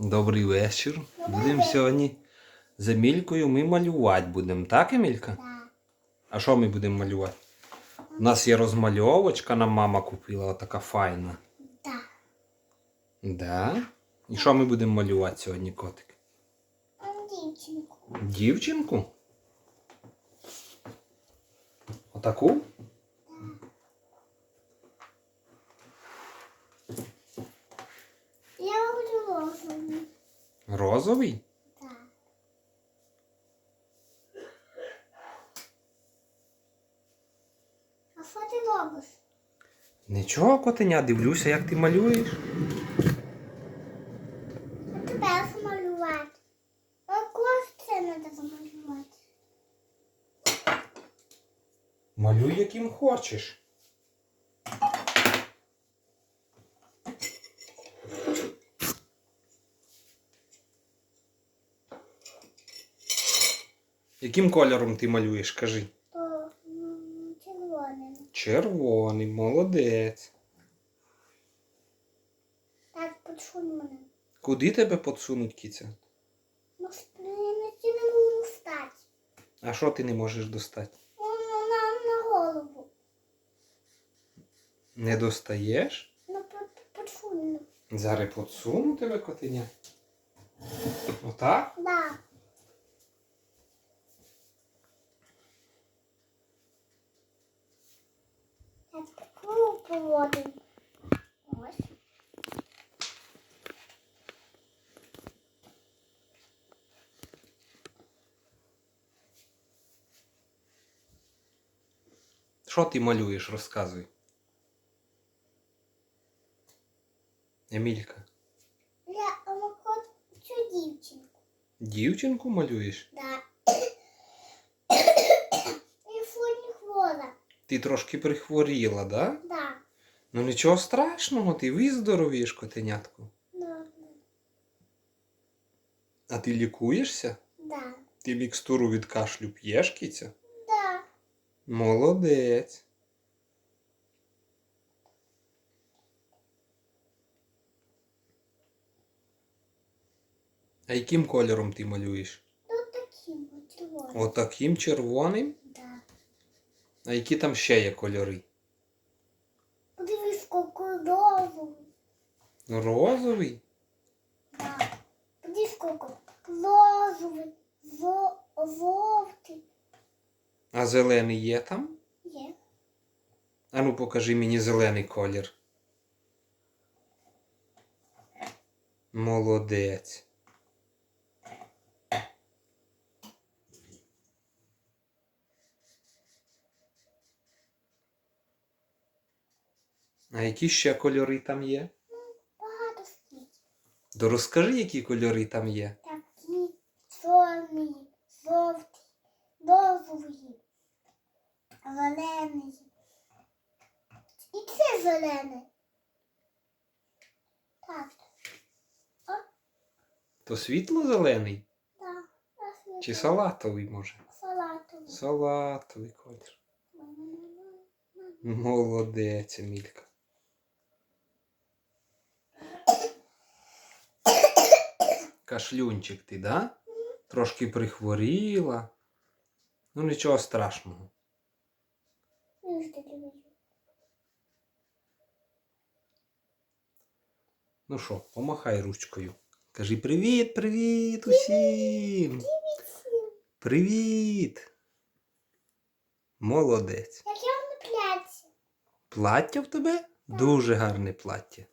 Добрий вечір. Будемо сьогодні з Емількою ми малювати будемо, так, Емілька? Так. А що ми будемо малювати? У нас є розмальовочка, нам мама купила, отака файна. Так. Да? І що ми будемо малювати сьогодні, котик? Дівчинку. Дівчинку? Отаку? Розовий? Так. А що ти робиш? Нічого, котеня, дивлюся, як ти малюєш. А тебе замалювати. А це треба замалювати? Малюй, яким хочеш. Яким кольором ти малюєш, кажи? То червоним. Червоний, молодець. Так, почуй мене. Куди тебе подсунуть кіця? Ну, я не можу встати. А що ти не можеш достати? Ну, на, на голову. Не достаєш? Ну, по- почуй мене. Зараз подсуну тебе котеня. Отак? Да. Таку поводим. Ось. Що ти малюєш, розказуй. Емілька. Я цю дівчинку. Дівчинку малюєш? Да. І сьогодні хвора. Ти трошки прихворіла, да? Да. Ну нічого страшного, ти виздоровієш, котенятку. Да. А ти лікуєшся? Да. Ти мікстуру від кашлю п'єш, кіця? Да. Молодець. А яким кольором ти малюєш? Ну таким червоним. Отаким червоним? А які там ще є кольори? Подивись, скільки розовий. Розовий? Да. Подивись, скільки розовий, жо- жовтий. А зелений є там? Є. А ну покажи мені зелений колір. Молодець. А які ще кольори там є? Багато скільки. То розкажи, які кольори там є. Такі чорний, жовтий, розовий, зелений. І це зелений. Так. То світло-зелений Так. Так. чи салатовий може? Салатовий. Салатовий колір. Молодець, Емілька. Кашлюнчик ти, да? Трошки прихворіла. Ну нічого страшного. Ну, що помахай ручкою. Кажи привіт, привіт усім. Привіт. Молодець. Як я на пляці. Плаття в тебе? Дуже гарне плаття.